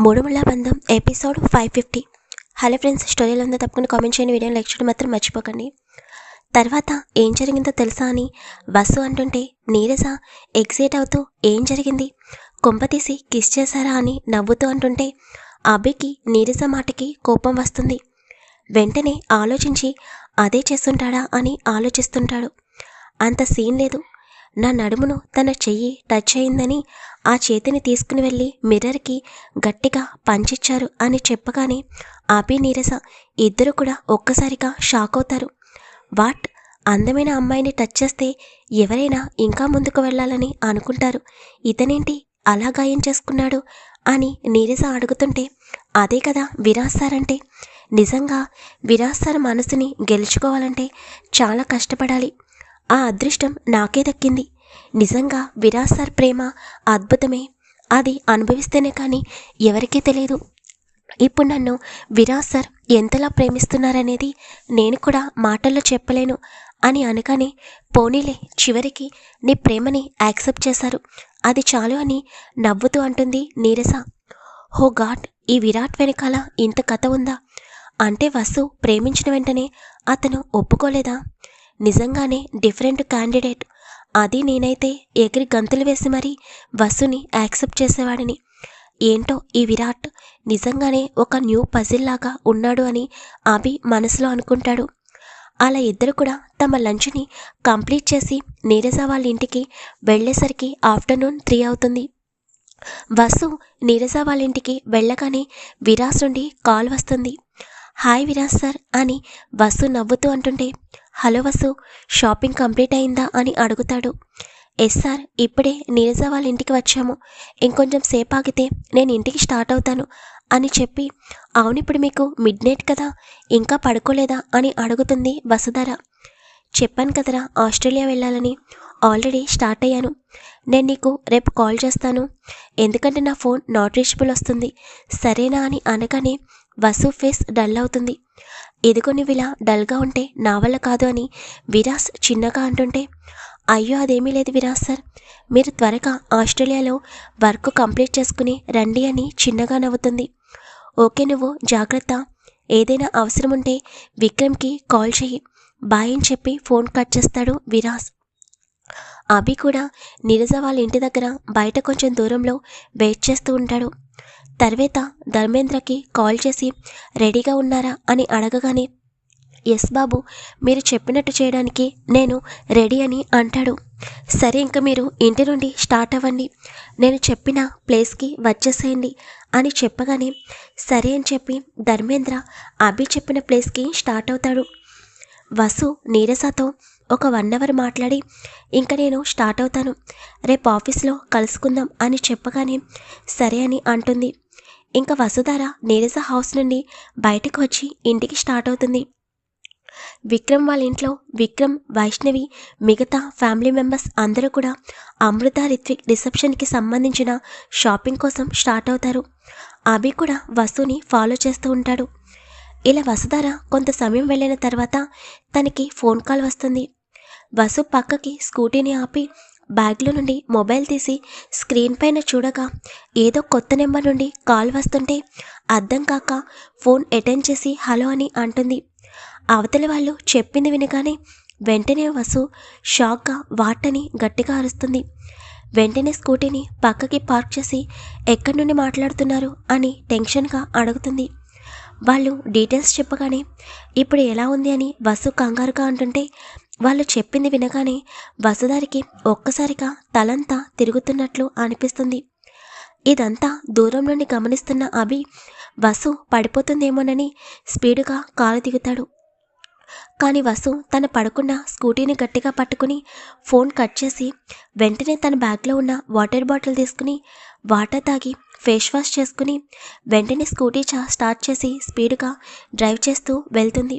Moodumulla Bandham episode five fifty. Hello friends స్టోరీలో ఉందో తప్పకుండా కామెంట్ చేయండి వీడియో లైక్ చేయడం మాత్రం మర్చిపోకండి. తర్వాత ఏం జరిగిందో తెలుసా అని వసు అంటుంటే నీరజ ఎగ్జైట్ అవుతూ ఏం జరిగింది? కొంపతీసి కిస్ చేశారా అని నవ్వుతూ అంటుంటే అభికి నీరజ మాటకి కోపం వస్తుంది. వెంటనే ఆలోచించి అదే చేస్తుంటాడా అని ఆలోచిస్తుంటాడు. అంత సీన్ లేదు. నా నడుమును తన చెయ్యి టచ్ అయిందని ఆ చేతిని తీసుకుని వెళ్ళి మిర్రర్కి గట్టిగా పంచిచ్చారు అని చెప్పగానే ఆపి నీరస ఇద్దరు కూడా ఒక్కసారిగా షాక్ అవుతారు. వాట్ అందమైన అమ్మాయిని టచ్ చేస్తే ఎవరైనా ఇంకా ముందుకు వెళ్ళాలని అనుకుంటారు. ఇతనేంటి అలా గాయం చేసుకున్నాడు అని నీరస అడుగుతుంటే అదే కదా విరాజ్ సార్ అంటే. నిజంగా విరాజ్ సార్ మనసుని గెలుచుకోవాలంటే చాలా కష్టపడాలి. ఆ అదృష్టం నాకే దక్కింది. నిజంగా విరాజ్ సార్ ప్రేమ అద్భుతమే. అది అనుభవిస్తేనే కానీ ఎవరికీ తెలియదు. ఇప్పుడు నన్ను విరాజ్ సార్ ఎంతలా ప్రేమిస్తున్నారనేది నేను కూడా మాటల్లో చెప్పలేను అని అనగానే పోనీలే చివరికి నీ ప్రేమని యాక్సెప్ట్ చేశారు. అది చాలు అని నవ్వుతూ అంటుంది నీరస. హో గాడ్ ఈ విరాట్ వెనకాల ఇంత కథ ఉందా? అంటే వసు ప్రేమించిన వెంటనే అతను ఒప్పుకోలేదా? నిజంగానే డిఫరెంట్ క్యాండిడేట్. అది నేనైతే ఎగిరి గంతులు వేసి మరీ వసుని యాక్సెప్ట్ చేసేవాడిని. ఏంటో ఈ విరాట్ నిజంగానే ఒక న్యూ పజిల్ లాగా ఉన్నాడు అని అభి మనసులో అనుకుంటాడు. అలా ఇద్దరు కూడా తమ లంచ్ని కంప్లీట్ చేసి నీరజ వాళ్ళ ఇంటికి వెళ్ళేసరికి ఆఫ్టర్నూన్ త్రీ అవుతుంది. వసు నీరజ వాళ్ళ ఇంటికి వెళ్ళగానే విరాస్ నుండి కాల్ వస్తుంది. హాయ్ విరాజ్ సార్ అని వసు నవ్వుతూ అంటుంటే హలో వసు షాపింగ్ కంప్లీట్ అయిందా అని అడుగుతాడు. ఎస్ సార్ ఇప్పుడే నీరజ వాళ్ళ ఇంటికి వచ్చాము. ఇంకొంచెం సేపు ఆగితే నేను ఇంటికి స్టార్ట్ అవుతాను అని చెప్పి అవును ఇప్పుడు మీకు మిడ్ నైట్ కదా ఇంకా పడుకోలేదా అని అడుగుతుంది వసుధర. చెప్పాను కదరా ఆస్ట్రేలియా వెళ్ళాలని ఆల్రెడీ స్టార్ట్ అయ్యాను. నేను నీకు రేపు కాల్ చేస్తాను. ఎందుకంటే నా ఫోన్ నాట్ రీచబుల్ వస్తుంది. సరేనా అని అనగానే వసు ఫేస్ డల్ అవుతుంది. ఎదుగు నువ్వు ఇలా డల్గా ఉంటే నా వల్ల కాదు అని విరాస్ చిన్నగా అంటుంటే అయ్యో అదేమీ లేదు విరాస్ సార్. మీరు త్వరగా ఆస్ట్రేలియాలో వర్క్ కంప్లీట్ చేసుకుని రండి అని చిన్నగా నవ్వుతుంది. ఓకే నువ్వు జాగ్రత్త. ఏదైనా అవసరం ఉంటే విక్రమ్కి కాల్ చెయ్యి. బాయ్ అని చెప్పి ఫోన్ కట్ చేస్తాడు విరాస్. అభి కూడా నీరజ వాళ్ళ ఇంటి దగ్గర బయట కొంచెం దూరంలో వెయిట్ చేస్తూ ఉంటాడు. తర్వాత ధర్మేంద్రకి కాల్ చేసి రెడీగా ఉన్నారా అని అడగగానే ఎస్ బాబు మీరు చెప్పినట్టు చేయడానికి నేను రెడీ అని అంటాడు. సరే ఇంకా మీరు ఇంటి నుండి స్టార్ట్ అవ్వండి. నేను చెప్పిన ప్లేస్కి వచ్చేసేయండి అని చెప్పగానే సరే అని చెప్పి ధర్మేంద్ర అభి చెప్పిన ప్లేస్కి స్టార్ట్ అవుతాడు. వసు నీరసతో ఒక వన్ అవర్ మాట్లాడి ఇంకా నేను స్టార్ట్ అవుతాను. రేపు ఆఫీస్లో కలుసుకుందాం అని చెప్పగానే సరే అని అంటుంది. ఇంకా వసుధార నీరజ హౌస్ నుండి బయటకు వచ్చి ఇంటికి స్టార్ట్ అవుతుంది. విక్రమ్ వాళ్ళ ఇంట్లో విక్రమ్ వైష్ణవి మిగతా ఫ్యామిలీ మెంబర్స్ అందరూ కూడా అమృత రిత్విక్ రిసెప్షన్కి సంబంధించిన షాపింగ్ కోసం స్టార్ట్ అవుతారు. అభి కూడా వసుని ఫాలో చేస్తూ ఉంటాడు. ఇలా వసుధార కొంత సమయం వెళ్ళిన తర్వాత తనకి ఫోన్ కాల్ వస్తుంది. వసు పక్కకి స్కూటీని ఆపి బ్యాగ్లో నుండి మొబైల్ తీసి స్క్రీన్ పైన చూడగా ఏదో కొత్త నెంబర్ నుండి కాల్ వస్తుంటే అర్థం కాక ఫోన్ అటెండ్ చేసి హలో అని అంటుంది. అవతలి వాళ్ళు చెప్పింది వినగానే వెంటనే వసు షాక్గా వాటని గట్టిగా అరుస్తుంది. వెంటనే స్కూటీని పక్కకి పార్క్ చేసి ఎక్కడి నుండి మాట్లాడుతున్నారు అని టెన్షన్గా అడుగుతుంది. వాళ్ళు డీటెయిల్స్ చెప్పగానే ఇప్పుడు ఎలా ఉంది అని వసు కంగారుగా అంటుంటే వాళ్ళు చెప్పింది వినగానే వసుదారికి ఒక్కసారిగా తలంతా తిరుగుతున్నట్లు అనిపిస్తుంది. ఇదంతా దూరం నుండి గమనిస్తున్న అభి వసు పడిపోతుందేమోనని స్పీడుగా కాలు దిగుతాడు. కానీ వసు తను పడకుండా స్కూటీని గట్టిగా పట్టుకుని ఫోన్ కట్ చేసి వెంటనే తన బ్యాగ్లో ఉన్న వాటర్ బాటిల్ తీసుకుని వాటర్ తాగి ఫేస్ వాష్ చేసుకుని వెంటనే స్కూటీ చా స్టార్ట్ చేసి స్పీడ్గా డ్రైవ్ చేస్తూ వెళ్తుంది.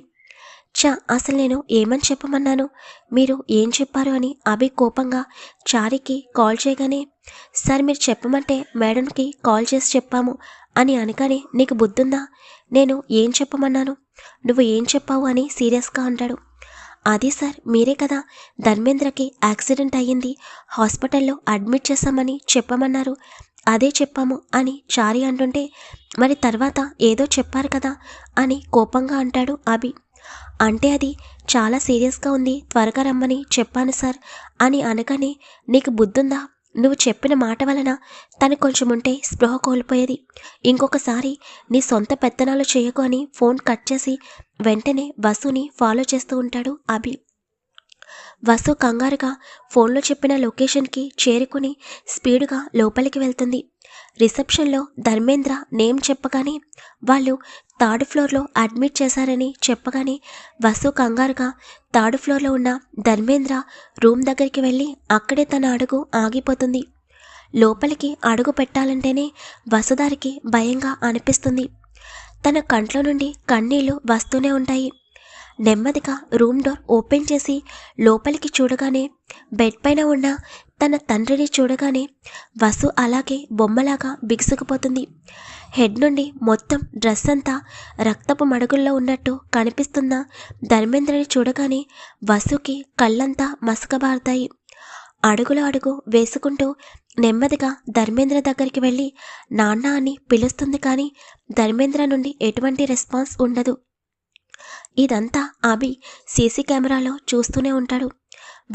చా అసలు నేను ఏమని చెప్పమన్నాను? మీరు ఏం చెప్పారు అని అభి కోపంగా చారికి కాల్ చేయగానే సార్ మీరు చెప్పమంటే మేడంకి కాల్ చేసి చెప్పాము అని అనగానే నీకు బుద్ధుందా? నేను ఏం చెప్పమన్నాను? నువ్వు ఏం చెప్పావు? అని సీరియస్గా అంటాడు. అది సార్ మీరే కదా. ధర్మేంద్రకి యాక్సిడెంట్ అయ్యింది. హాస్పిటల్లో అడ్మిట్ చేశామని చెప్పమన్నారు. అదే చెప్పాము అని చారి అంటుంటే మరి తర్వాత ఏదో చెప్పారు కదా అని కోపంగా అంటాడు అభి. అంటే అది చాలా సీరియస్గా ఉంది. త్వరగా రమ్మని చెప్పాను సార్. అని అనగానే నీకు బుద్ధుందా? నువ్వు చెప్పిన మాట వలన తను కొంచెం ఉంటే స్పృహ కోల్పోయేది. ఇంకొకసారి నీ సొంత పెత్తనాలు చేయకు అని ఫోన్ కట్ చేసి వెంటనే వసుని ఫాలో చేస్తూ ఉంటాడు అభి. వసు కంగారుగా ఫోన్లో చెప్పిన లొకేషన్కి చేరుకుని స్పీడ్గా లోపలికి వెళ్తుంది. రిసెప్షన్లో ధర్మేంద్ర నేమ్ చెప్పగానే వాళ్ళు థర్డ్ ఫ్లోర్లో అడ్మిట్ చేశారని చెప్పగానే వసు కంగారుగా థర్డ్ ఫ్లోర్లో ఉన్న ధర్మేంద్ర రూమ్ దగ్గరికి వెళ్ళి అక్కడే తన అడుగు ఆగిపోతుంది. లోపలికి అడుగు పెట్టాలంటేనే వసుదారికి భయంగా అనిపిస్తుంది. తన కంట్లో నుండి కన్నీళ్ళు వస్తూనే ఉంటాయి. నెమ్మదిగా రూమ్ డోర్ ఓపెన్ చేసి లోపలికి చూడగానే బెడ్ పైన ఉన్న తన తండ్రిని చూడగానే వసు అలాగే బొమ్మలాగా బిగుసుకుపోతుంది. హెడ్ నుండి మొత్తం డ్రెస్ అంతా రక్తపు మడుగుల్లో ఉన్నట్టు కనిపిస్తున్న ధర్మేంద్రని చూడగానే వసుకి కళ్ళంతా మసకబారుతాయి. అడుగుల అడుగు వేసుకుంటూ నెమ్మదిగా ధర్మేంద్ర దగ్గరికి వెళ్ళి నాన్న అని పిలుస్తుంది కానీ ధర్మేంద్ర నుండి ఎటువంటి రెస్పాన్స్ ఉండదు. ఇదంతా అభి సీసీ కెమెరాలో చూస్తూనే ఉంటాడు.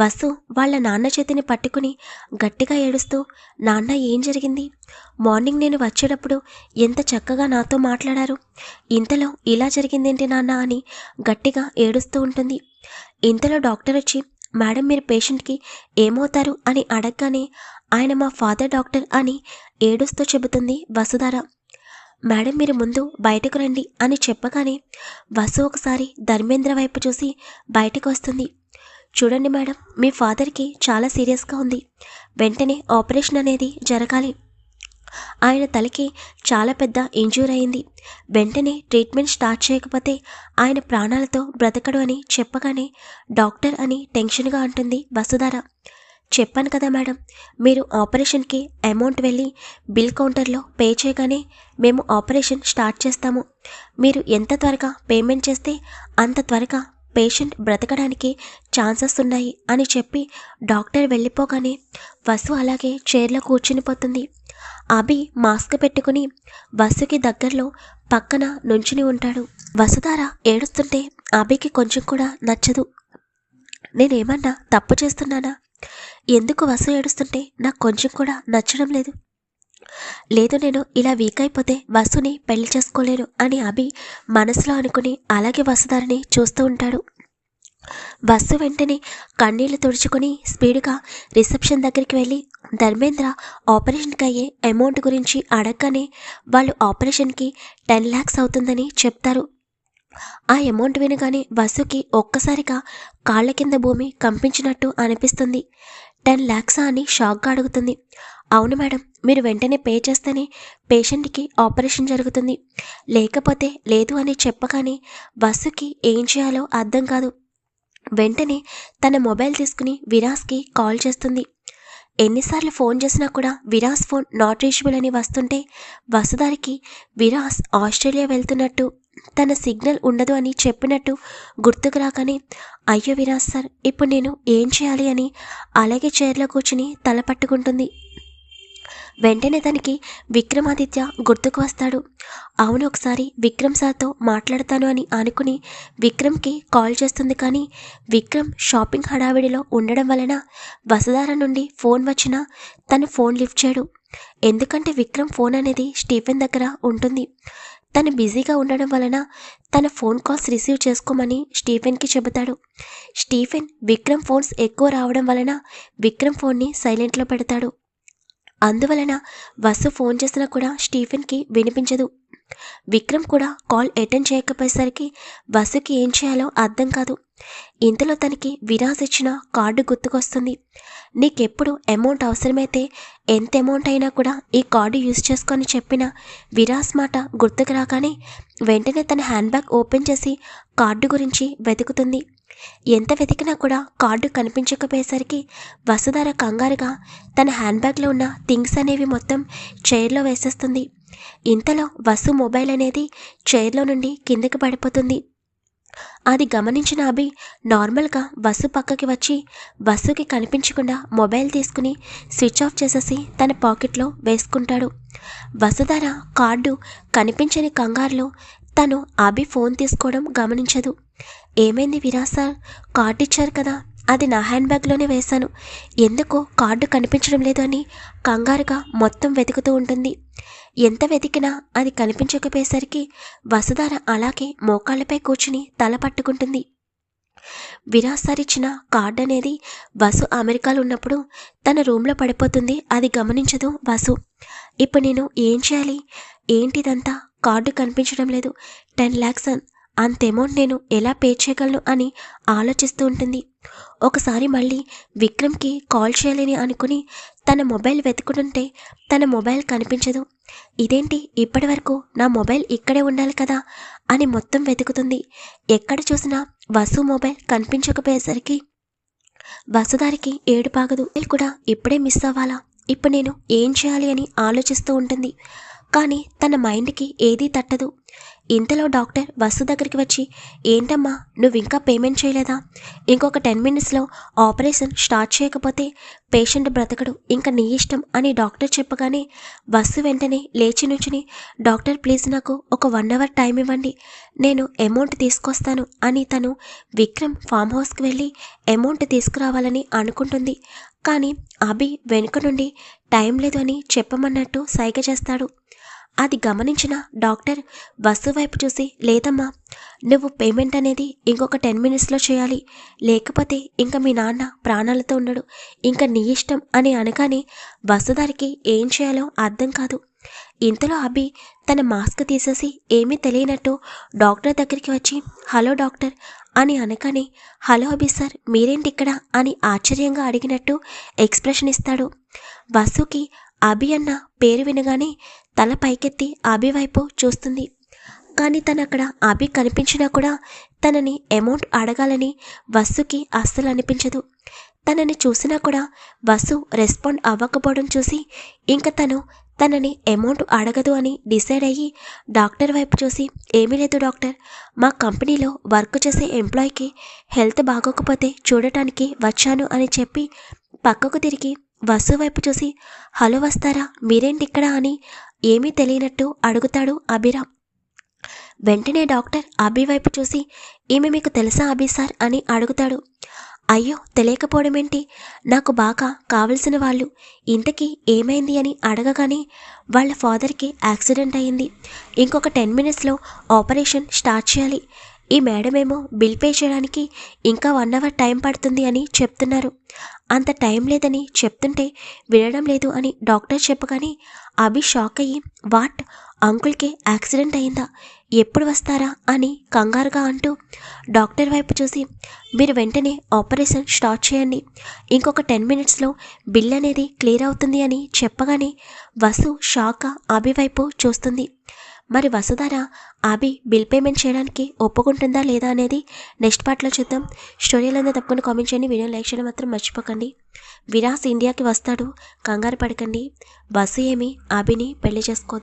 వసు వాళ్ళ నాన్న చేతిని పట్టుకుని గట్టిగా ఏడుస్తూ నాన్న ఏం జరిగింది? మార్నింగ్ నేను వచ్చేటప్పుడు ఎంత చక్కగా నాతో మాట్లాడారు? ఇంతలో ఇలా జరిగిందేంటి నాన్న? అని గట్టిగా ఏడుస్తూ ఉంటుంది. ఇంతలో డాక్టర్ వచ్చి మేడం మీరు పేషెంట్కి ఏమవుతారు? అని అడగగానే ఆయన మా ఫాదర్ డాక్టర్ అని ఏడుస్తూ చెబుతుంది వసుధార. మేడం మీరు ముందు బయటకు రండి అని చెప్పగానే వసు ఒకసారి ధర్మేంద్ర వైపు చూసి బయటకు వస్తుంది. చూడండి మేడం మీ ఫాదర్కి చాలా సీరియస్గా ఉంది. వెంటనే ఆపరేషన్ అనేది జరగాలి. ఆయన తలకి చాలా పెద్ద ఇంజూర్ అయింది. వెంటనే ట్రీట్మెంట్ స్టార్ట్ చేయకపోతే ఆయన ప్రాణాలతో బ్రతకడు అని చెప్పగానే డాక్టర్ అని టెన్షన్గా అంటుంది వసుధార. చెప్పాను కదా మేడం మీరు ఆపరేషన్కి అమౌంట్ వెళ్ళి బిల్ కౌంటర్లో పే చేయగానే మేము ఆపరేషన్ స్టార్ట్ చేస్తాము. మీరు ఎంత త్వరగా పేమెంట్ చేస్తే అంత త్వరగా పేషెంట్ బ్రతకడానికి ఛాన్సెస్ ఉన్నాయి అని చెప్పి డాక్టర్ వెళ్ళిపోగానే వసు అలాగే చైర్లో కూర్చునిపోతుంది అభి మాస్క్ పెట్టుకుని వసుకి దగ్గరలో పక్కన నుంచుని ఉంటాడు. వసుధార ఏడుస్తుంటే అభికి కొంచెం కూడా నచ్చదు. నేనేమన్నా తప్పు చేస్తున్నానా? ఎందుకు వసు ఏడుస్తుంటే నాకు కొంచెం కూడా నచ్చడం లేదు. లేదు నేను ఇలా వీక్ అయిపోతే వసుని పెళ్ళి చేసుకోలేను అని అభి మనసులో అనుకుని అలాగే వసుదారిని చూస్తూ ఉంటాడు. వసు వెంటనే కన్నీళ్ళు తుడుచుకొని స్పీడ్గా రిసెప్షన్ దగ్గరికి వెళ్ళి ధర్మేంద్ర ఆపరేషన్కి అయ్యే అమౌంట్ గురించి అడగగానే వాళ్ళు ఆపరేషన్కి టెన్ ల్యాక్స్ అవుతుందని చెప్తారు. ఆ అమౌంట్ వినగానే వసుకి ఒక్కసారిగా కాళ్ళ కింద భూమి కంపించినట్టు అనిపిస్తుంది. టెన్ ల్యాక్సా అని షాక్గా అడుగుతుంది. అవును మేడం మీరు వెంటనే పే చేస్తేనే పేషెంట్కి ఆపరేషన్ జరుగుతుంది. లేకపోతే లేదు అని చెప్పగానే వసుకి ఏం చేయాలో అర్థం కాదు. వెంటనే తన మొబైల్ తీసుకుని విరాస్కి కాల్ చేస్తుంది. ఎన్నిసార్లు ఫోన్ చేసినా కూడా విరాస్ ఫోన్ నాట్ రీచబుల్ అని వస్తుంటే వసుదారికి విరాస్ ఆస్ట్రేలియా వెళ్తున్నట్టు తన సిగ్నల్ ఉండదు అని చెప్పినట్టు గుర్తుకు రాగానే అయ్యో విరాజ్ సార్ ఇప్పుడు నేను ఏం చేయాలి అని అలాగే చైర్లో కూర్చుని తల పట్టుకుంటుంది. వెంటనే తనకి విక్రమాదిత్య గుర్తుకు వస్తాడు. అవును ఒకసారి విక్రమ్ సార్తో మాట్లాడతాను అని అనుకుని విక్రమ్కి కాల్ చేస్తుంది కానీ విక్రమ్ షాపింగ్ హడావిడిలో ఉండడం వలన వసదార నుండి ఫోన్ వచ్చినా తను ఫోన్ లిఫ్ట్ చేయడు. ఎందుకంటే విక్రమ్ ఫోన్ అనేది స్టీఫెన్ దగ్గర ఉంటుంది. తను బిజీగా ఉండడం వలన తన ఫోన్ కాల్స్ రిసీవ్ చేసుకోమని స్టీఫెన్కి చెబుతాడు. స్టీఫెన్ విక్రమ్ ఫోన్స్ ఎక్కువ రావడం వలన విక్రమ్ ఫోన్ని సైలెంట్లో పెడతాడు. అందువలన వసు ఫోన్ చేసినా కూడా స్టీఫెన్కి వినిపించదు. విక్రమ్ కూడా కాల్ అటెండ్ చేయకపోయేసరికి వసుకి ఏం చేయాలో అర్థం కాదు. ఇంతలో తనకి విరాజ్ ఇచ్చిన కార్డు గుర్తుకొస్తుంది. నీకెప్పుడు అమౌంట్ అవసరమైతే ఎంత అమౌంట్ అయినా కూడా ఈ కార్డు యూజ్ చేసుకొని చెప్పిన విరాస్ మాట గుర్తుకు రాగానే వెంటనే తన హ్యాండ్ బ్యాగ్ ఓపెన్ చేసి కార్డు గురించి వెతుకుతుంది. ఎంత వెతికినా కూడా కార్డు కనిపించకపోయేసరికి వసుధార కంగారుగా తన హ్యాండ్ బ్యాగ్లో ఉన్న థింగ్స్ అనేవి మొత్తం చైర్లో వేసేస్తుంది. ఇంతలో వసు మొబైల్ అనేది చైర్లో నుండి కిందకి పడిపోతుంది. అది గమనించిన అభి నార్మల్గా బస్సు పక్కకి వచ్చి బస్సుకి కనిపించకుండా మొబైల్ తీసుకుని స్విచ్ ఆఫ్ చేసేసి తన పాకెట్లో వేసుకుంటాడు. వసుధర కార్డు కనిపించని కంగారులో తను అభి ఫోన్ తీసుకోవడం గమనించదు. ఏమైంది విరాజ్ సార్? కార్డు ఇచ్చారు కదా అది నా హ్యాండ్ బ్యాగ్లోనే వేశాను. ఎందుకో కార్డు కనిపించడం లేదు అని కంగారుగా మొత్తం వెతుకుతూ ఉంటుంది. ఎంత వెతికినా అది కనిపించకపోయేసరికి వసుధార అలాగే మోకాళ్ళపై కూర్చుని తల పట్టుకుంటుంది. విరాసారిచ్చిన సార్ కార్డ్ అనేది వసు అమెరికాలో ఉన్నప్పుడు తన రూమ్లో పడిపోతుంది. అది గమనించదు వసు. ఇప్పుడు నేను ఏం చేయాలి? ఏంటిదంతా? కార్డు కనిపించడం లేదు. టెన్ ల్యాక్స్ అంత అమౌంట్ నేను ఎలా పే చేయగలను అని ఆలోచిస్తూ ఉంటుంది. ఒకసారి మళ్ళీ విక్రమ్కి కాల్ చేయాలని అనుకుని తన మొబైల్ వెతుకుంటుంటే తన మొబైల్ కనిపించదు. ఇదేంటి? ఇప్పటి వరకు నా మొబైల్ ఇక్కడే ఉండాలి కదా? అని మొత్తం వెతుకుతుంది. ఎక్కడ చూసినా వసు మొబైల్ కనిపించకపోయేసరికి వసుదారికి ఏడు పాగదు కూడా ఇప్పుడే మిస్ అవ్వాలా? ఇప్పుడు నేను ఏం చేయాలి అని ఆలోచిస్తూ ఉంటుంది. కానీ తన మైండ్కి ఏదీ తట్టదు. ఇంతలో డాక్టర్ బస్సు దగ్గరికి వచ్చి ఏంటమ్మా నువ్వు ఇంకా పేమెంట్ చేయలేదా? ఇంకొక టెన్ మినిట్స్లో ఆపరేషన్ స్టార్ట్ చేయకపోతే పేషెంట్ బ్రతకడు ఇంకా నీ ఇష్టం అని డాక్టర్ చెప్పగానే బస్సు వెంటనే లేచి నుంచుని డాక్టర్ ప్లీజ్ నాకు ఒక వన్ అవర్ టైం ఇవ్వండి నేను అమౌంట్ తీసుకొస్తాను అని తను విక్రమ్ ఫామ్ హౌస్కి వెళ్ళి అమౌంట్ తీసుకురావాలని అనుకుంటుంది. కానీ అభి వెనుక నుండి టైం లేదు అని చెప్పమన్నట్టు సైగ చేస్తాడు. అది గమనించిన డాక్టర్ బస్సు వైపు చూసి లేదమ్మా నువ్వు పేమెంట్ అనేది ఇంకొక టెన్ మినిట్స్లో చేయాలి. లేకపోతే ఇంకా మీ నాన్న ప్రాణాలతో ఉండడు ఇంకా నీ ఇష్టం అని అనగానే వసుదారికి ఏం చేయాలో అర్థం కాదు. ఇంతలో అభి తన మాస్క్ తీసేసి ఏమీ తెలియనట్టు డాక్టర్ దగ్గరికి వచ్చి హలో డాక్టర్ అని అనగానే హలో అభి సార్ మీరేంటి ఇక్కడ? అని ఆశ్చర్యంగా అడిగినట్టు ఎక్స్ప్రెషన్ ఇస్తాడు. వసుకి అభి అన్న పేరు వినగానే తల పైకెత్తి అభి వైపు చూస్తుంది. కానీ తను అక్కడ అభి కనిపించినా కూడా తనని అమౌంట్ అడగాలని వస్సుకి అస్సలు అనిపించదు. తనని చూసినా కూడా వసు రెస్పాండ్ అవ్వకపోవడం చూసి ఇంకా తను తనని అమౌంట్ అడగదు అని డిసైడ్ అయ్యి డాక్టర్ వైపు చూసి ఏమీ లేదు డాక్టర్ మా కంపెనీలో వర్క్ చేసే ఎంప్లాయీకి హెల్త్ బాగోకపోతే చూడటానికి వచ్చాను అని చెప్పి పక్కకు తిరిగి వసు వైపు చూసి హలో వస్తారా? మీరేంటి ఇక్కడ అని ఏమీ తెలియనట్టు అడుగుతాడు అభిరామ్. వెంటనే డాక్టర్ అభి వైపు చూసి ఈమె మీకు తెలుసా అభి సార్? అని అడుగుతాడు. అయ్యో తెలియకపోవడం ఏంటి నాకు బాగా కావలసిన వాళ్ళు ఇంతకీ ఏమైంది? అని అడగగానే వాళ్ళ ఫాదర్కి యాక్సిడెంట్ అయింది ఇంకొక టెన్ మినిట్స్లో ఆపరేషన్ స్టార్ట్ చేయాలి. ఈ మేడం ఏమో బిల్ పే చేయడానికి ఇంకా వన్ అవర్ టైం పడుతుంది అని చెప్తున్నారు. అంత టైం లేదని చెప్తుంటే వినడం లేదు అని డాక్టర్ చెప్పగానే అభి షాక్ అయ్యి వాట్? అంకుల్కి యాక్సిడెంట్ అయిందా? ఎప్పుడు వస్తారా? అని కంగారుగా అంటూ డాక్టర్ వైపు చూసి మీరు వెంటనే ఆపరేషన్ స్టార్ట్ చేయండి. ఇంకొక టెన్ మినిట్స్లో బిల్ అనేది క్లియర్ అవుతుంది అని చెప్పగానే వసు షాక్ అభి వైపు చూస్తుంది. మరి వసుధార ఆబి బిల్ పేమెంట్ చేయడానికి ఒప్పుకుంటుందా లేదా అనేది నెక్స్ట్ పార్ట్లో చూద్దాం. స్టోరీలో తప్పకుండా కామెంట్ చేయండి. వీడియో లైక్ చేయడం మాత్రం మర్చిపోకండి. విరాస్ ఇండియాకి వస్తాడు. కంగారు పడకండి. బస్సు ఏమి ఆబిని పెళ్ళి చేసుకో